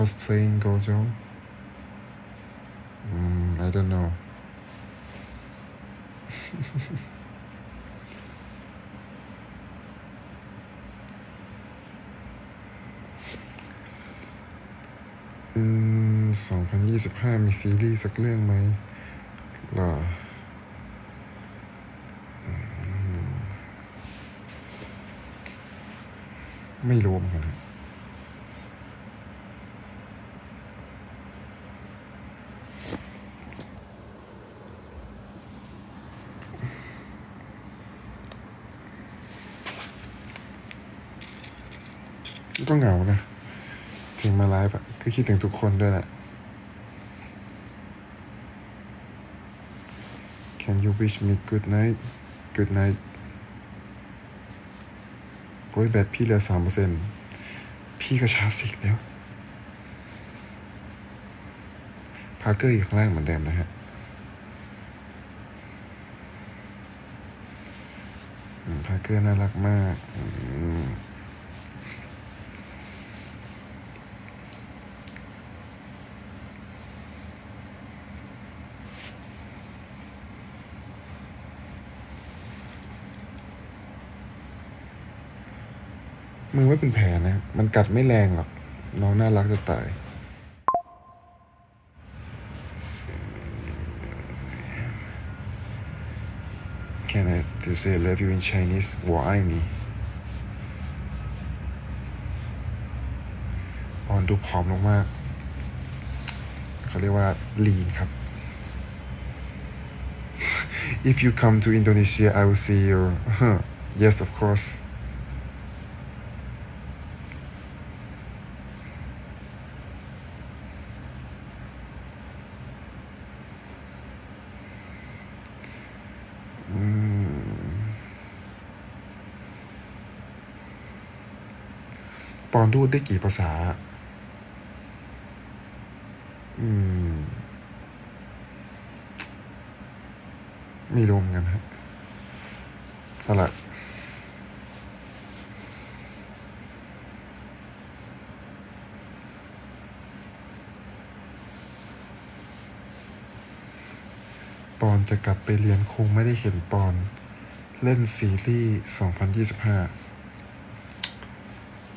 was playing Gojo? Mm, I don't know. อืมสองพันยี่สิบห้ามีซีรีส์สักเรื่องไหมหรอไม่รู้เหมือนกันค ก็เหงานะถึงมาไลฟ์อะก็คิดถึงทุกคนด้วยแหละ Can you wish me good night good night โอ้ยแบตพี่เหลือสามเปอร์เซ็นพี่ก็ชาร์จสิกแล้วพาร์เกอร์อยู่ข้างล่างเหมือนเดิมนะฮะอืมพาร์เกอร์น่ารักมาก ม มือไม่เป็นแผลนะ มันกัดไม่แรงหรอก น้องน่ารักจะตาย Can I to say love you in Chinese 我爱你ออนดูผอมลงมาก เขาเรียกว่า lean ครับ If you come to Indonesia I will see you yes of course ดูดได้กี่ภาษา อืมไม่รู้เหมือนกันฮะอาล่ะปอนจะกลับไปเรียนคงไม่ได้เห็นปอน เล่นซีรีส์ 2025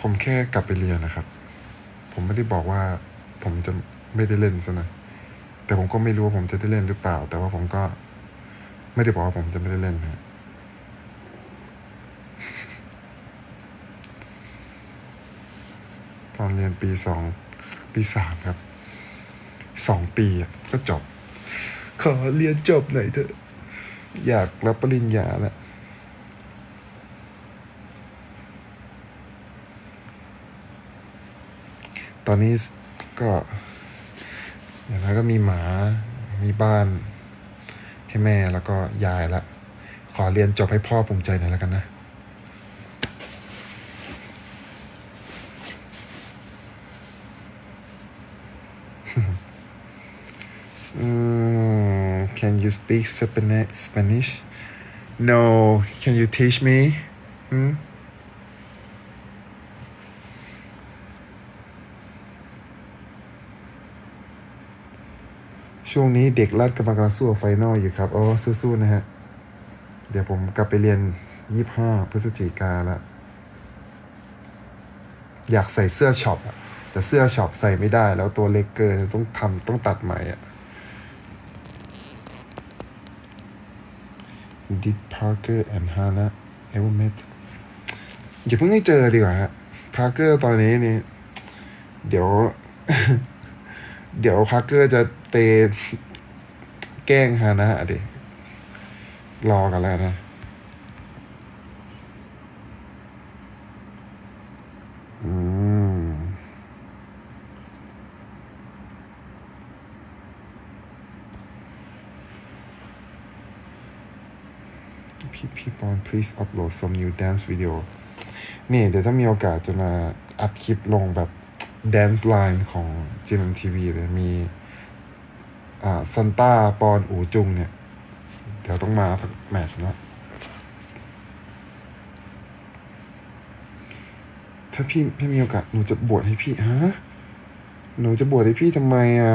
ผมแค่กลับไปเรียนนะครับ ผมไม่ได้บอกว่าผมจะไม่ได้เล่นซะหน่อยแต่ผมก็ไม่รู้ว่าผมจะได้เล่นหรือเปล่า แต่ว่าผมก็ไม่ได้บอกว่าผมจะไม่ได้เล่นฮะตอนเรียนปีสองปีสามครับสองปีอะก็จบ ขอเรียนจบหน่อยเถอะ อยากรับปริญญาแล้ว ต อนนี้ก็อย่างน้อยก็มีหมา มีบ้าน ให้แม่แล้วก็ยายละ ขอเรียนจบให้พ่อภูมิใจหน่อยแล้วกันนะ Mm, can you speak Spani- Spanish? No. Can you teach me? Hmm? ช่วงนี้เด็กรัดกำลังกำลังสู้ไฟนอลอยู่ครับอ๋อสู้ๆนะฮะ เดี๋ยวผมกลับไปเรียนยี่ห้าพฤศจิกาล้วอยากใส่เสื้อช็อปอะแต่เสื้อช็อปใส่ไม่ได้ แล้วตัวเล็กเกินต้องทำต้องตัดใหม่อะ Did Parker and Hannah ever met อย่าเพิ่งให้เจอดีกว่าฮะ Parker ตอนนี้นี่ เดี๋ยว เดี๋ยว Parker จะ ไปแกล้งฮานะอะดิรอกันแล้วนะอืมพี่พี่ปอน please upload some new dance video นี่เดี๋ยวถ้ามีโอกาสจะมาอัดคลิปลงแบบ dance line ของ GMTV เลยมี ซันต้าปอนอูจุงเนี่ย เดี๋ยวต้องมาสักแมตช์นะถ้าพี่พี่มีโอกาสหนูจะบวชให้พี่ฮะหนูจะบวชให้พี่ทำไมอะ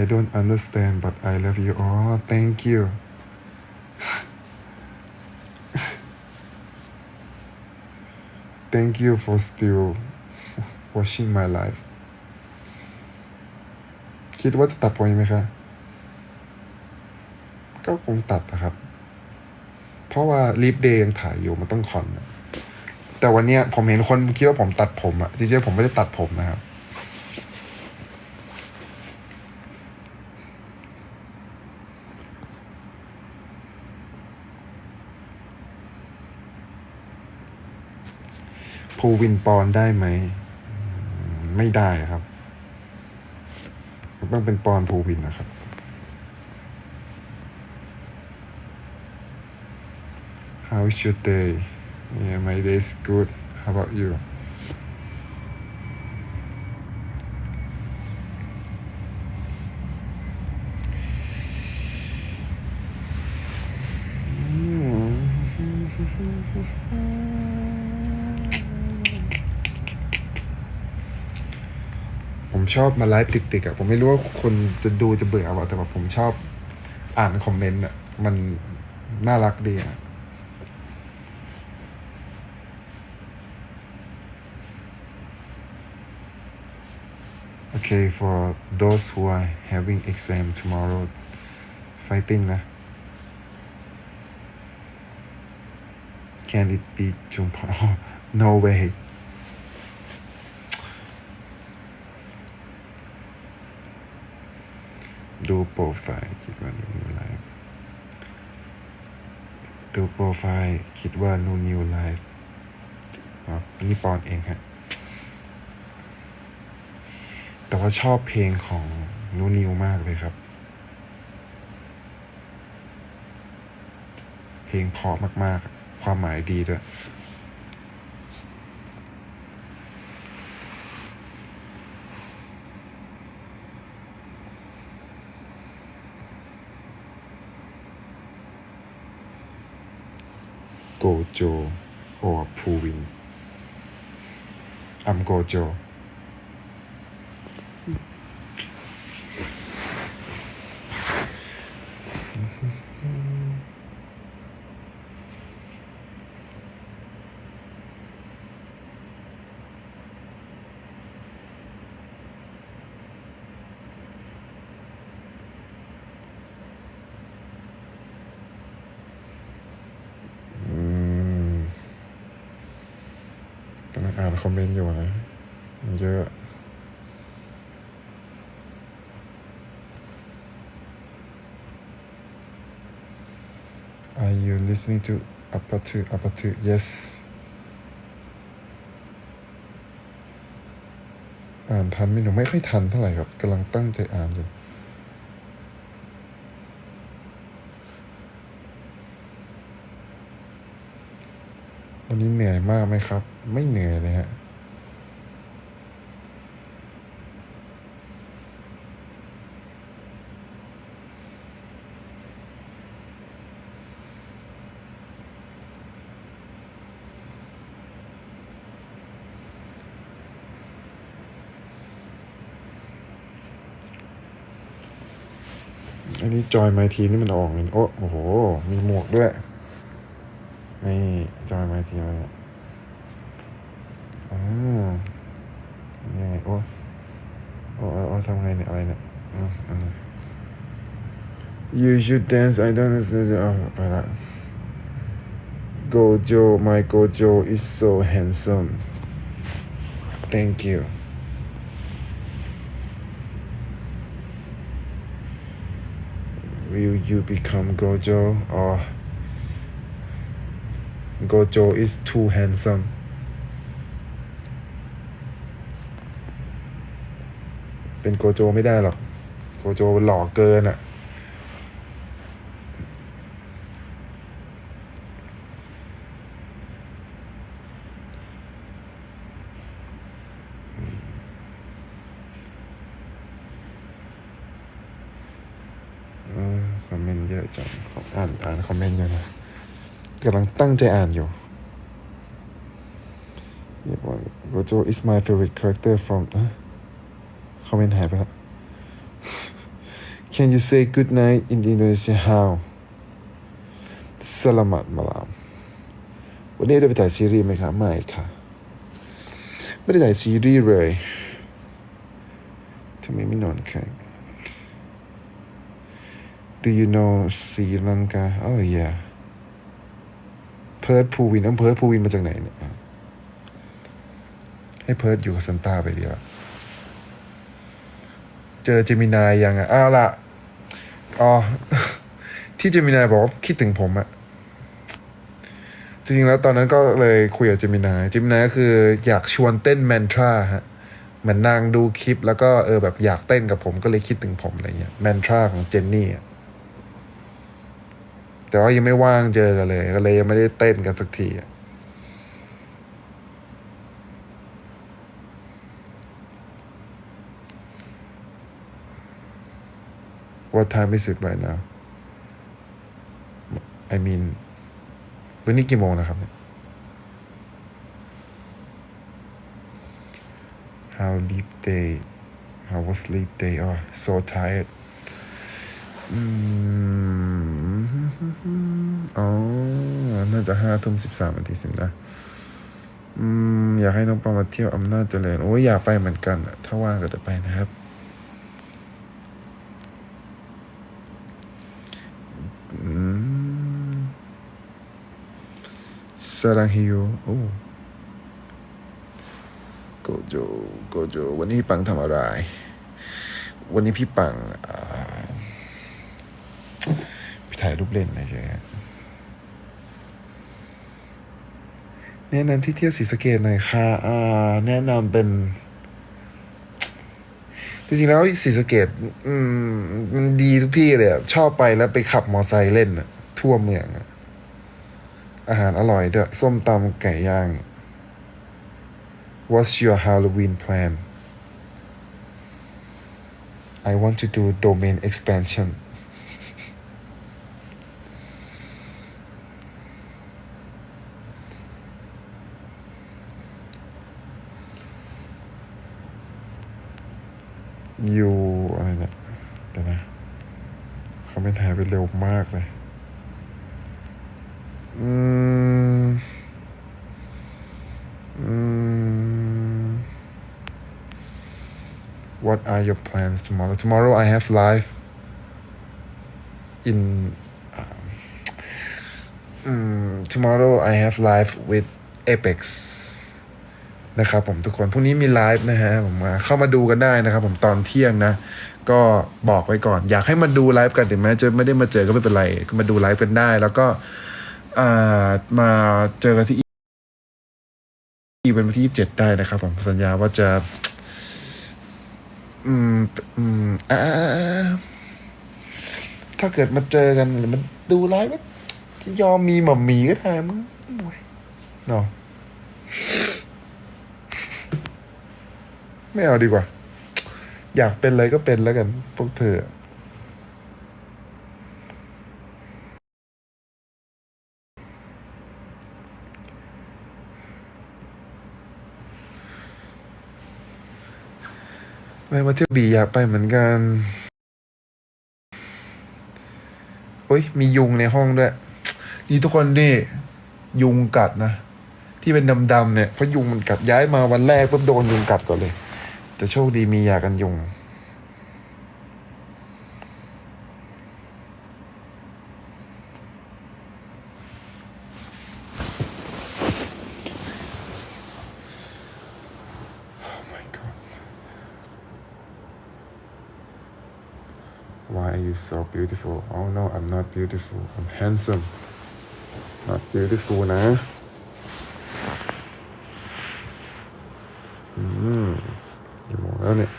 I don't understand but I love you อ๋อ thank you thank you for still watching my life คิดว่าจะตัดผมอีกไหมคะก็คงตัดนะครับ เพราะว่าลีฟเดย์ยังถ่ายอยู่มันต้องคอน แต่วันเนี้ยผมเห็นคนคิดว่าผมตัดผมอะจริงๆผมไม่ได้ตัดผมนะครับ ภูวินปอนได้ไหม ไม่ได้ครับ ต้องเป็นปอนภูวินนะครับ How is your day? Yeah, my day is good. How about you? ชอบมาไลฟ์ติดๆอะผมไม่รู้ว่าคนจะดูจะเบื่อเปล่าแต่ว่าผมชอบอ่านคอมเมนต์อะมันน่ารักดีอะ Okay, for those who are having exam tomorrow, fighting นะ Can it be Jungpa? No way. ดูโปรไฟล์คิดว่านูนิวไลฟ์ดูโปรไฟล์คิดว่านูนิวไลฟ์อ๋ออันนี้ปอนเองฮะ แต่ว่าชอบเพลงของนูนิวมากเลยครับ เพลงเพราะมาก ๆ ความหมายดีด้วย โกโจ or ภูวินอัมโกโจ อืมกำลัง อ่านคอมเมนต์อยู่นะมันเยอะ Are you listening to Apatu Apatu Yes อ่านทันไหมหนูไม่ค่อยทันเท่าไหร่ครับกำลังตั้งใจอ่านอยู่ วันนี้เหนื่อยมากไหมครับ ไม่เหนื่อยเลยฮะอันนี้จอยไมทีนี่มันออกเงินโอ้โอ้โหมีหมวกด้วย นี่จอยไมทีมาเนี่ยอ๋อนี่ไงโอ้โอ้โอ้โอ้ทำไงเนี่ยอะไรเนี่ยอืมอืม You should dance I don't understand อ๋อไปละ Gojo my Gojo is so handsome Thank you Will you become Gojo or Gojo is too handsome เป็นโกโจไม่ได้หรอก โกโจหล่อเกินอะมคอมเมนต์เยอะจังขออ่านอ่านคอมเมนต์อยู่นะกำลัง ตั้งใจอ่านอยู่ Yeah, boy. Gojo is my favorite character from คอมเมนต์หายไปแล้ว Can you say good night in Indonesia how Selamat malam วันนี้ได้ไปถ่ายซีรีส์ไหมคะไม่ค่ะ ไม่ได้ถ่ายซีรีส์เลยทำไมไม่นอนค่ะ Do you know ศรีลังกา Oh yeah เพิร์ดภูวินน้ำเพิร์ดภูวินมาจากไหนเนี่ย ให้เพิร์ดอยู่กับซันต้าไปดีละเจอเจมินายยังอะอ้าวละอ๋อ ที่เจมินายบอกว่าคิดถึงผมอะจริงๆแล้วตอนนั้นก็เลยคุยกับเจมินายเจมินายก็คืออยากชวนเต้นแมนทราฮะเหมือนนางดูคลิป แล้วก็เออแบบอยากเต้นกับผมก็เลยคิดถึงผมอะไรเงี้ยแมนทราของเจนนี่อะ แต่ว่ายังไม่ว่างเจอกันเลย ก็เลยยังไม่ได้เต้นกันสักทีอะ What time is it right now I mean วันนี้กี่โมงนะครับ How sleep day How was sleep day oh so tired อืม น่าจะห้าทุ่มสิบสามนาทีสินะอืมอยากให้น้องปอมาเที่ยวอำนาจเจริญโอ้ยอยากไปเหมือนกันอะถ้าว่างก็จะไปนะครับ อืมสรังฮิโยโอ้โกโจโกโจวันนี้พี่ปังทำอะไร วันนี้พี่ปังพี่ถ่ายรูปเล่นนะใช่ไหม แนะนำที่เที่ยวศรีสะเกดหน่อยค่ะอ่าแนะนำเป็น จริงๆแล้วศรีสะเกดอืมมันดีทุกที่เลยอะชอบไปแล้วไปขับมอไซค์เล่นอะทั่วเมืองอะอาหารอร่อยด้วย ส้มตำไก่ย่าง What's your Halloween plan I want to do domain expansion เขาไม่ถ่ายไปเร็วมากเลย อืม อืม What are your plans tomorrow? Tomorrow I have live in um, mm, tomorrow I have live with Apex นะครับผมทุกคนพรุ่งนี้มีไลฟ์นะฮะผมมาเข้ามาดูกันได้นะครับ ผมตอนเที่ยงนะ ก็บอกไว้ก่อน อยากให้มาดูไลฟ์กันถึงแม้จะไม่ได้มาเจอก็ไม่เป็นไรก็มาดูไลฟ์กันได้ แล้วก็มาเจอกันที่อีเป็นวันที่ยี่สิบเจ็ดได้นะครับ ผมสัญญาว่าจะ อืมอืมอ่าถ้าเกิดมาเจอกันหรือมันดูไลฟ์ก็ยอมมีหม่อมหมีก็ได้มึงโอ้ยเนาะ ไม่เอาดีกว่า อยากเป็นอะไรก็เป็นแล้วกันพวกเธอไปมาเที่ยวบีอยากไปเหมือนกันโอ้ยมียุงในห้องด้วย นี่ทุกคนนี่ ยุงกัดนะ ที่เป็นดำๆเนี่ยเพราะยุงมันกัดย้ายมาวันแรกปุ๊บโดนยุงกัดก่อนเลย แต่โชคดีมียากันยุง Why are you so beautiful Oh no I'm not beautiful I'm handsome not beautiful นะ อืม กี่โมงแล้วเนี่ย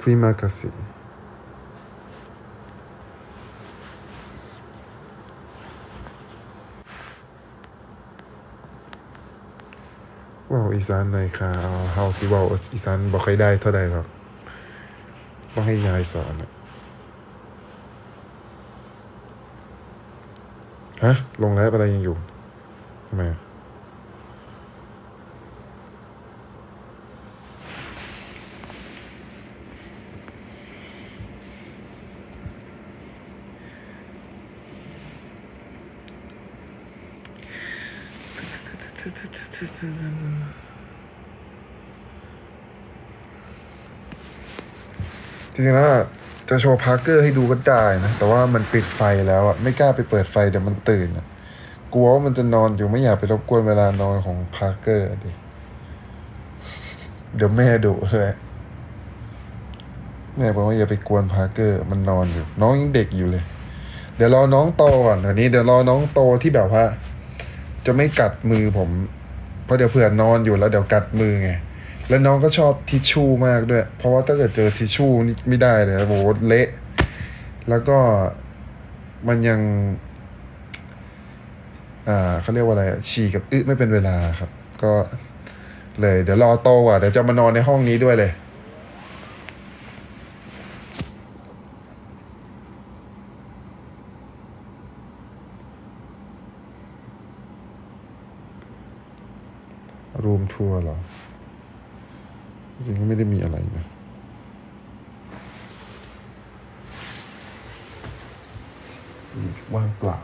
Prima Kasi ว้าวอีสานหน่อยค่ะเอาเฮาสิว้าวอีสานบ่ค่อยได้เท่าใดหรอกต้องให้ยายสอนอะฮะ ลงแล้วอะไรยังอยู่ทำไมอะ จริงๆแล้วอะจะโชว์พาร์เกอร์ให้ดูก็ได้นะ แต่ว่ามันปิดไฟแล้วอะไม่กล้าไปเปิดไฟเดี๋ยวมันตื่นอะกลัวว่ามันจะนอนอยู่ไม่อยากไปรบกวนเวลานอนของพาร์เกอร์ดิเดี๋ยวแม่ดุเลยแม่บอกว่าอย่าไปกวนพาร์เกอร์ มันนอนอยู่ น้องยังเด็กอยู่เลย เดี๋ยวรอน้องโตก่อนอันนี้เดี๋ยวรอน้องโตที่แบบว่า จะไม่กัดมือผม เพราะเดี๋ยวเผื่อนอนอยู่แล้วเดี๋ยวกัดมือไง แล้วน้องก็ชอบทิชชู่มากด้วย เพราะว่าถ้าเกิดเจอทิชชู่นี่ไม่ได้เลยโอ้โหเละ แล้วก็มันยัง อ่าเขาเรียกว่าอะไรฉี่กับอึไม่เป็นเวลาครับ ก็เลย เดี๋ยวรอโตอะเดี๋ยวจะมานอนในห้องนี้ด้วยเลย รูมทัวร์เหรอ จริงๆก็ไม่ได้มีอะไรนะว่างเปล่า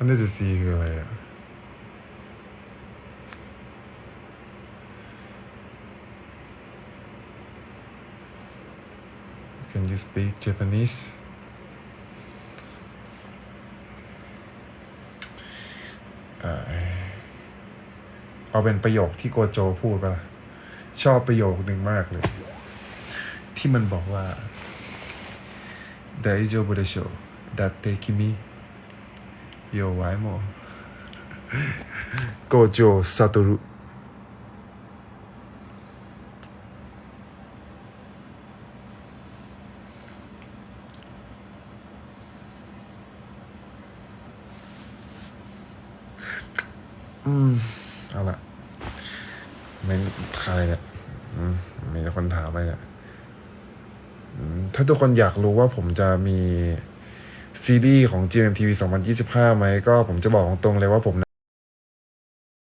Under the Sea คืออะไรอะ Can you speak Japanese เอาเป็นประโยคที่โกโจพูดไปะชอบประโยคหนึ่งมากเลย ที่มันบอกว่าไดโจบุเดโชดัตเตคิมิ โยไว้หมอโกโจซาโตรุอืมเอาละไม่ใครเนี่ยมีแต่คนถามไปเนี่ยถ้าทุกคนอยากรู้ว่าผมจะมี ซีรีส์ของ GMTV 2025 ไหมก็ผมจะบอกตรงๆเลยว่าผม